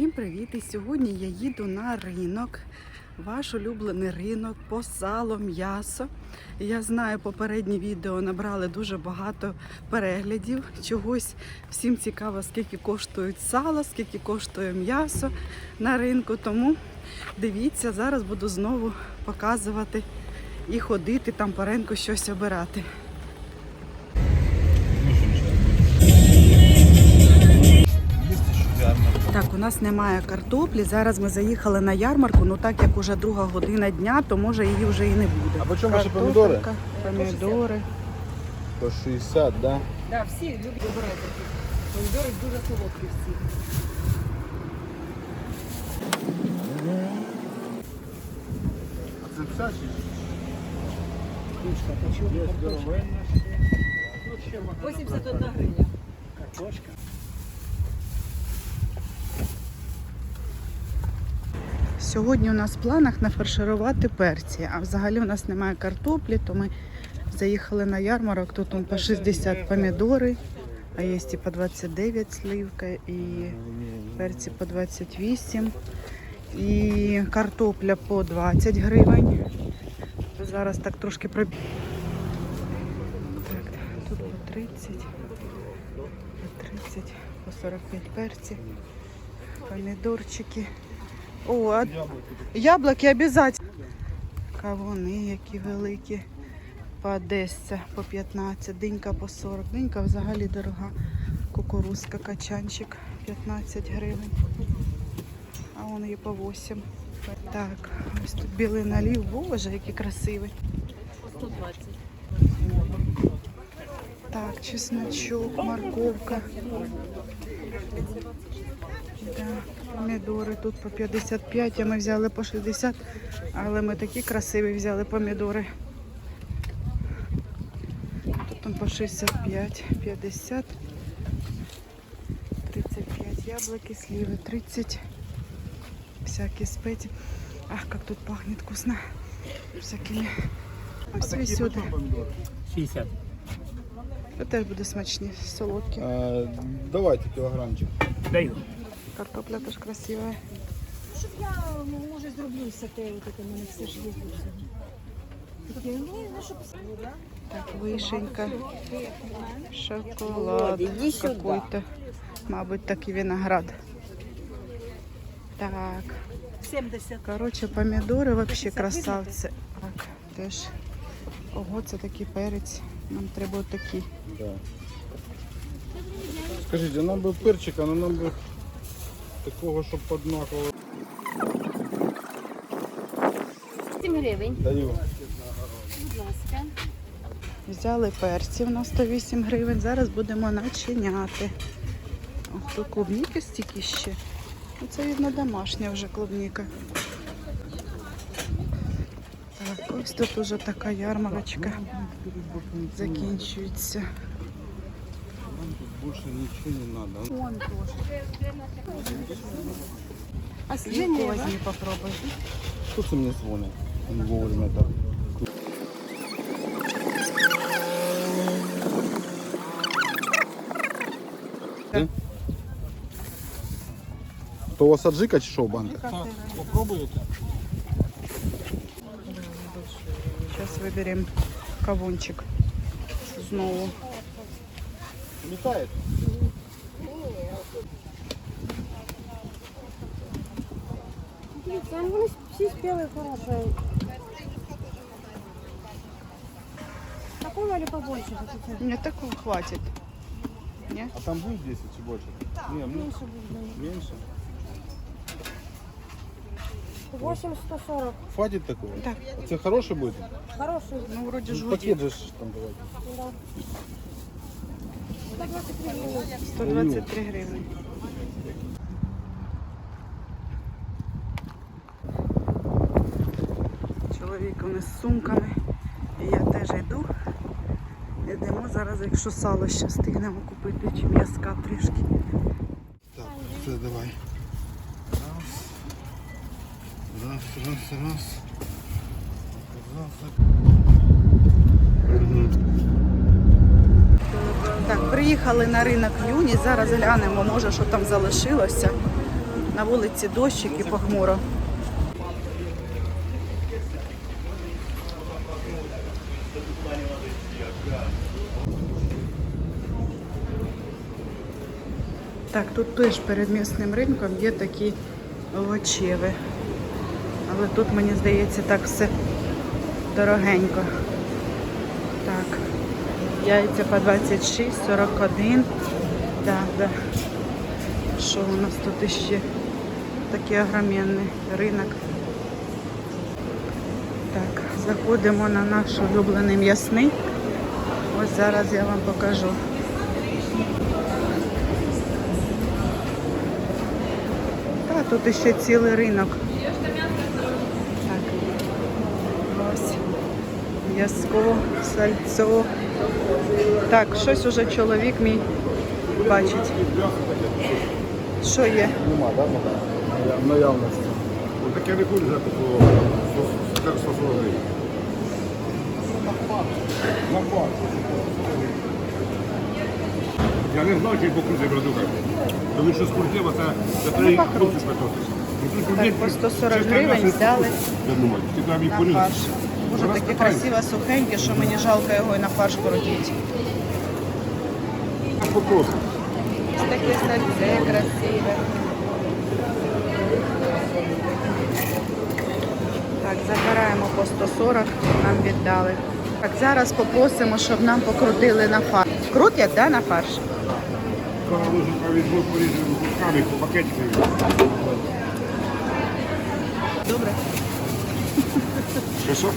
Всім привіт! І сьогодні я їду на ринок, ваш улюблений ринок по сало, м'ясо. Я знаю, попередні відео набрали дуже багато переглядів. Чогось всім цікаво, скільки коштують сало, скільки коштує м'ясо на ринку. Тому дивіться, зараз буду знову показувати і ходити там по ринку щось обирати. Нас немає картоплі. Зараз ми заїхали на ярмарку. Ну так як уже друга година дня, то може її вже і не буде. А по чому ваші помідори? Помідори. По 60, да? Да, всі люблять вибирати. Помідори дуже солодкі всі. А це вся чи? Почему картошка? 81 гривня. Сьогодні у нас в планах нафарширувати перці, а взагалі у нас немає картоплі, то ми заїхали на ярмарок. Тут по 60 помідори, а є і по 29 сливка, і перці по 28, і картопля по 20 гривень. Зараз так трошки пробіг. Так, тут по 30, по 30, по 45 перці, помідорчики. О, а яблуки обов'язково. Кавуни які великі. По Одесса по 15, динька по 40. Динька взагалі дорога. Кукурузка, качанчик 15 гривень. А вон є по 8. Так, ось тут білий налів. Боже, який красивий. 120. Так, чесночок, морковка. Помідори тут по 55, а ми взяли по 60, але ми такі красиві взяли помідори. Тут там по 65, 50, 35 яблоки, сливи 30, всякі спеці. Ах, как тут пахнет вкусно. Всякими. І сюди. 60. Це теж буде смачні, солодкі. А, давайте кілограмчик. Даю. Картопля теж красива. Щоб я, ну, може, зроблю все те, от це мене все ж є. Таке, ну, щоб... Так, вишенька, шоколад какой-то. Мабуть, такий виноград. Так, 70. коротше, помідори вообще красавці. Так, теж. Ого, це такий перець. Нам треба отакий. Да. Скажіть, а нам би перчика, але нам би такого, щоб однаково. 7 гривень, Даю. будь ласка. Взяли перців на 108 гривень. Зараз будемо начиняти. Ох, тут клубніки стільки ще. Ну, Це видно домашня вже клубніка. Так, ось тут уже така ярмарочка закінчується. Нам тут більше нічого не треба. Вон тоже. А сливку возьми попробуй. Хто це мені дзвонить? Не вовремя так. Ти? То у вас аджика чи що в банках? Попробуєте? Зараз виберемо кавунчик. Знову. Літає? Дивіться, вони всі спіли хороші. Такого или побольше хотите? Мне такого хватит. Не? А там будет 10 чи больше? Не, ну, Меньше будет. меньше. 8 140. Хватит такого? Так. А Це хороший буде? Хороший. Ну, вроде Ну, пакет же там давайте. Да. 123 гривны. 123 гривні. Чоловік вони з сумками. І я теж йду. Йдемо зараз, якщо сало ще встигнемо купити, чи м'язка трішки. Так, все, давай. Раз, раз, раз. Так, приїхали на ринок Юні. Зараз глянемо, може, що там залишилося. На вулиці дощик і похмуро. Так, тут теж перед місним ринком є такі овочеви. Але тут, мені здається, так все дорогенько. Так, яйця по 26, 41. Да, да. Що у нас тут іще? Такий огроменний ринок. Так, заходимо на наш улюблений м'ясний. Ось зараз я вам покажу. Тут іще цілий ринок. Так. Ось. М'яско, сальцо. Так, щось уже чоловік мій бачить. Що є? Нема, так? Наявності. Ось таке не за такого 140 гривень. Я не знаю, чи по крузі продукти. Тому що спортива це, це треба їх крузі питатися. Так, по 140 гривень взяли Я думаю, ти там їх на Боже, таке красиве, сухеньке, що мені жалко його і на фарш крутити. Ось таке сальце красиве. Так, забираємо по 140, нам віддали. Так, зараз попросимо, щоб нам покрутили на фарш. Крутять, да, на фарш? Дуже пакетикам. Добре. Що що?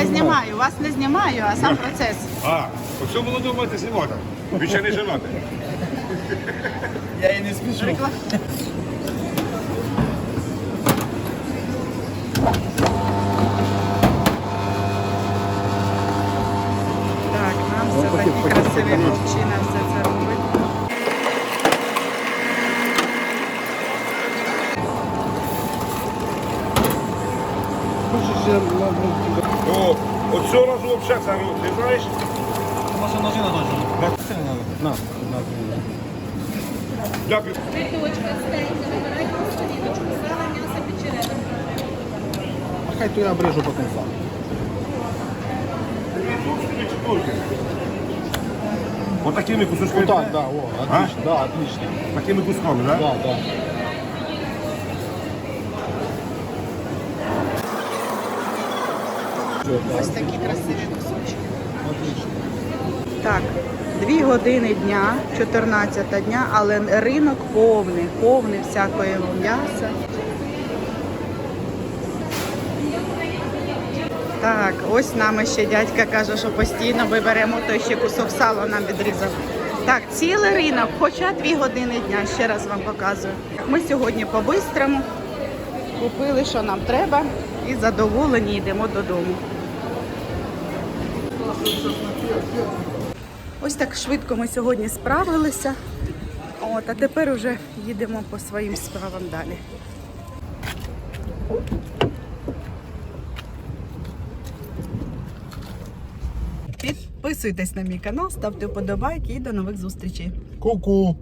Я знімаю, вас не знімаю, а сам процес. А, оце було думати знімати. Ви ще не женати. Рекла- Так, нам все такі красиві хлопчина все це робить. О, от цього разу взагалі це, ну, ти знаєш? Ваша ножина точно. На, на, Дякую. А хай то я обрежу потім сам. Вот такими кусочками. Вот так, да, о, отлично, да, отлично. Такими кусками, да? Да, да. Ось такі красиві кусочки. Так, дві години дня, 14 дня, але ринок повний, повний всякого м'яса. Так, ось нам ще дядька каже, що постійно ми беремо той ще кусок сала нам відрізав. Так, цілий ринок, хоча дві години дня, ще раз вам показую. Ми сьогодні по-бистрому купили, що нам треба, і задоволені йдемо додому. Ось так швидко ми сьогодні справилися. От, а тепер уже їдемо по своїм справам далі. Підписуйтесь на мій канал, ставте вподобайки і до нових зустрічей. Ку-ку.